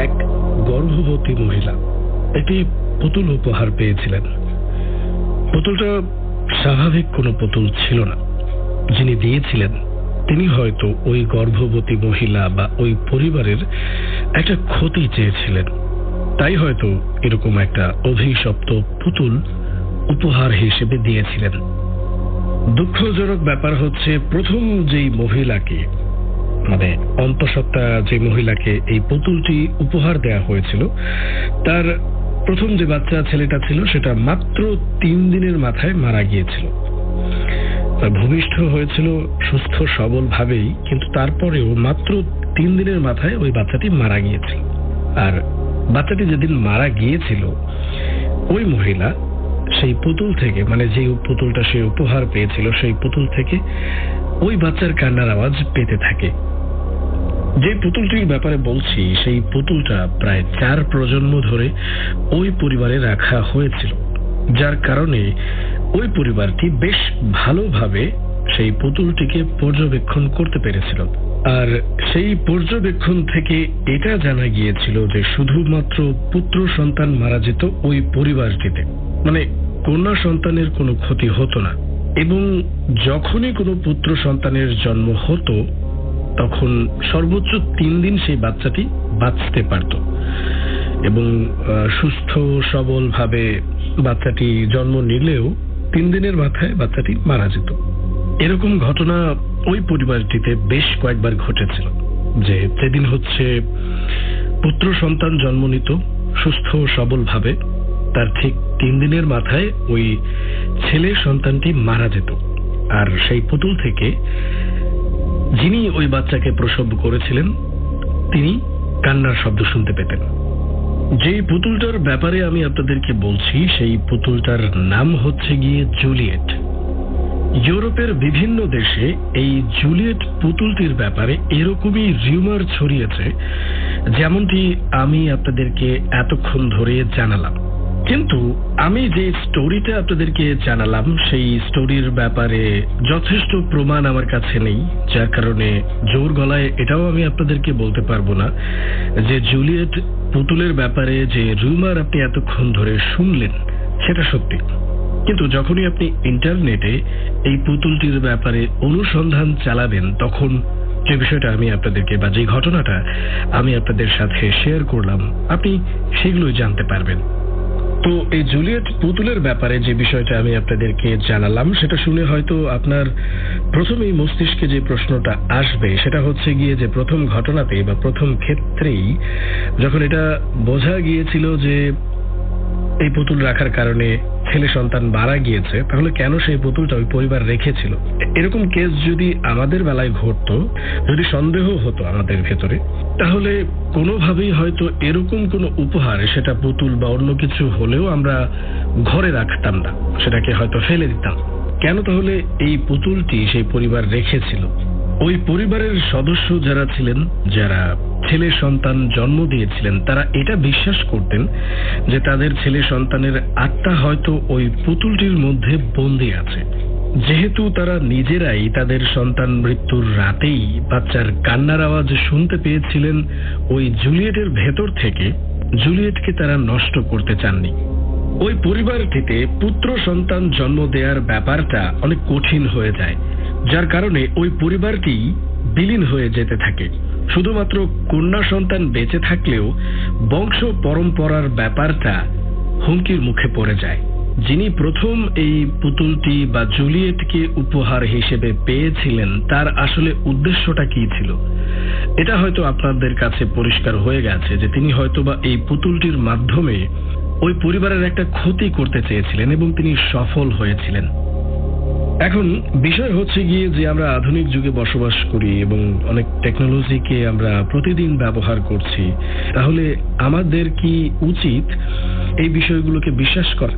এক গর্ভবতী মহিলা। একটি পুতুল উপহার পেয়েছিলেন। পুতুলটা স্বাভাবিক কোনো পুতুল ছিল না। যিনি দিয়েছিলেন, তিনি হয়তো ওই গর্ভবতী মহিলা বা ওই পরিবারের একটা ক্ষতি চেয়েছিলেন। তাই হয়তো এরকম একটা অভিশপ্ত পুতুল উপহার হিসেবে দিয়েছিলেন। দুঃখজনক ব্যাপার হচ্ছে, প্রথম যেই মহিলাকে মানে অন্তঃসত্ত্বা যে মহিলাকে এই পুতুলটি উপহার দেয়া হয়েছিল, তার প্রথম যে বাচ্চা ছেলেটা ছিল, সেটা মাত্র তিন দিনের মাথায় মারা গিয়েছিল। ভূমিষ্ঠ হয়েছিল সুস্থ, সবল ভাবেই, কিন্তু তারপরেও মাত্র তিন দিনের মাথায় ওই বাচ্চাটি মারা গিয়েছিল। আর বাচ্চাটি যেদিন মারা গিয়েছিল, ওই মহিলা সেই পুতুল থেকে মানে যে পুতুলটা সে উপহার পেয়েছিল, সেই পুতুল থেকে ওই বাচ্চার কান্নার আওয়াজ পেতে থাকে। যে পুতুলটির ব্যাপারে বলছি, সেই পুতুলটা প্রায় চার প্রজন্ম ধরে ওই পরিবারে রাখা হয়েছিল। যার কারণে ওই পরিবারটি বেশ ভালোভাবে সেই পুতুলটিকে পর্যবেক্ষণ করতে পেরেছিল। আর সেই পর্যবেক্ষণ থেকে এটা জানা গিয়েছিল যে শুধুমাত্র পুত্র সন্তান মারা যেত ওই পরিবারটিতে। মানে কন্যা সন্তানের কোনো ক্ষতি হতো না। এবং যখনই কোনো পুত্র সন্তানের জন্ম হতো, তখন সর্বোচ্চ তিন দিন সেই বাচ্চাটি বাঁচতে পারত। এবং সুস্থ সবল ভাবে বাচ্চাটি জন্ম নিলেও তিন দিনের মাথায় বাচ্চাটি মারা যেত। এরকম ঘটনা ওই পরিবারটিতে বেশ কয়েকবার ঘটেছিল যে যেদিন হচ্ছে পুত্র সন্তান জন্ম নিত, সুস্থ সবল ভাবে তার ঠিক তিন দিনের মাথায় ওই ছেলে সন্তানটি মারা যেত। আর সেই পুতুল থেকে যিনি ওই বাচ্চাকে প্রসব করেছিলেন, তিনি কান্নার শব্দ শুনতে পেতেন। যে পুতুলটার ব্যাপারে আমি আপনাদেরকে বলছি, সেই পুতুলটার নাম হচ্ছে গিয়ে জুলিয়েট। ইউরোপের বিভিন্ন দেশে এই জুলিয়েট পুতুলটির ব্যাপারে এরকমই রিউমার ছড়িয়েছে, যেমনটি আমি আপনাদেরকে এতক্ষণ ধরে জানালাম। কিন্তু আমি যে স্টোরিটা আপনাদেরকে জানালাম, সেই স্টোরির ব্যাপারে যথেষ্ট প্রমাণ আমার কাছে নেই, যার কারণে জোর গলায় এটাও আমি আপনাদেরকে বলতে পারব না যে জুলিয়েট পুতুলের ব্যাপারে যে রুমার আপনি এতক্ষণ ধরে শুনলেন, সেটা সত্যি। কিন্তু যখনই আপনি ইন্টারনেটে এই পুতুলটির ব্যাপারে অনুসন্ধান চালাবেন, তখন যে বিষয়টা আমি আপনাদেরকে বা যে ঘটনাটা আমি আপনাদের সাথে শেয়ার করলাম, আপনি সেগুলোই জানতে পারবেন। তো এই জুলিয়েট পুতুলের ব্যাপারে যে বিষয়টা আমি আপনাদেরকে জানালাম, সেটা শুনে হয়তো আপনার প্রথমেই মস্তিষ্কে যে প্রশ্নটা আসবে, সেটা হচ্ছে গিয়ে যে প্রথম ঘটনাতে বা প্রথম ক্ষেত্রেই যখন এটা বোঝা গিয়েছিল যে এই পুতুল রাখার কারণে ছেলে সন্তান মারা গিয়েছে, তাহলে কেন সেই পুতুলটা ওই পরিবার রেখেছিল? এরকম কেস যদি আমাদের বেলায় ঘটতো, যদি সন্দেহ হতো আমাদের ভেতরে, তাহলে কোনোভাবেই হয়তো এরকম কোনো উপহার, সেটা পুতুল বা অন্য কিছু হলেও আমরা ঘরে রাখতাম না, সেটাকে হয়তো ফেলে দিতাম। কেন তাহলে এই পুতুলটি সেই পরিবার রেখেছিল? ওই পরিবারের সদস্য যারা ছিলেন, যারা ছেলে সন্তান জন্ম দিয়েছিলেন, তারা এটা বিশ্বাস করতেন যে তাদের ছেলে সন্তানের আত্মা হয়তো ওই পুতুলটির মধ্যে বন্দি আছে। যেহেতু তারা নিজেরাই তাদের সন্তান মৃত্যুর রাতেই বাচ্চার কান্নার আওয়াজ শুনতে পেয়েছিলেন, ওই জুলিয়েটের ভেতর থেকে, জুলিয়েটকে তারা নষ্ট করতে চাননি। ওই পরিবারটিতে পুত্র সন্তান জন্ম দেওয়ার ব্যাপারটা অনেক কঠিন হয়ে যায়। যার কারণে ওই পরিবারটি বিলীন হয়ে যেতে থাকে। শুধুমাত্র কন্যা সন্তান বেঁচে থাকলেও বংশ পরম্পরার ব্যাপারটা হুমকির মুখে পড়ে যায়। যিনি প্রথম এই পুতুলটি বা জুলিয়েটকে উপহার হিসেবে পেয়েছিলেন, তার আসলে উদ্দেশ্যটা কি ছিল? এটা হয়তো আপনাদের কাছে পরিষ্কার হয়ে গেছে যে তিনি হয়তো বা এই পুতুলটির মাধ্যমে ওই পরিবারের একটা ক্ষতি করতে চেয়েছিলেন এবং তিনি সফল হয়েছিলেন। এখন বিষয় হচ্ছে গিয়ে যে আমরা আধুনিক যুগে বসবাস করি এবং অনেক টেকনোলজিকে আমরা প্রতিদিন ব্যবহার করছি, তাহলে আমাদের কি উচিত এই বিষয়গুলোকে বিশ্বাস করা?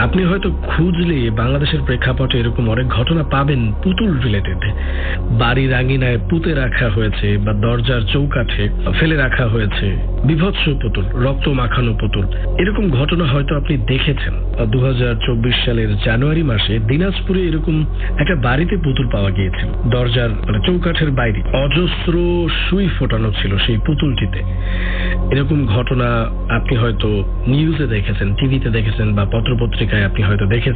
আপনি হয়তো খুঁজলে বাংলাদেশের প্রেক্ষাপটে এরকম অনেক ঘটনা পাবেন পুতুল রিলেটেড বাড়ির আঙিনায় পুঁতে রাখা হয়েছে বা দরজার চৌকাঠে ফেলে রাখা হয়েছে, বিভৎস পুতুল, রক্ত মাখানো পুতুল। এরকম ঘটনা হয়তো আপনি দেখেছেন। দু হাজার চব্বিশ সালের জানুয়ারি মাসে দিনাজপুরে এরকম একটা বাড়িতে পুতুল পাওয়া গিয়েছে দরজার মানে চৌকাঠের বাইরে। অজস্র সুই ফোটানো ছিল সেই পুতুলটিতে। এরকম ঘটনা আপনি হয়তো নিউজে দেখেছেন টিভিতে দেখেছেন বা পত্রপত্রিকায় আপনি হয়তো দেখেছেন।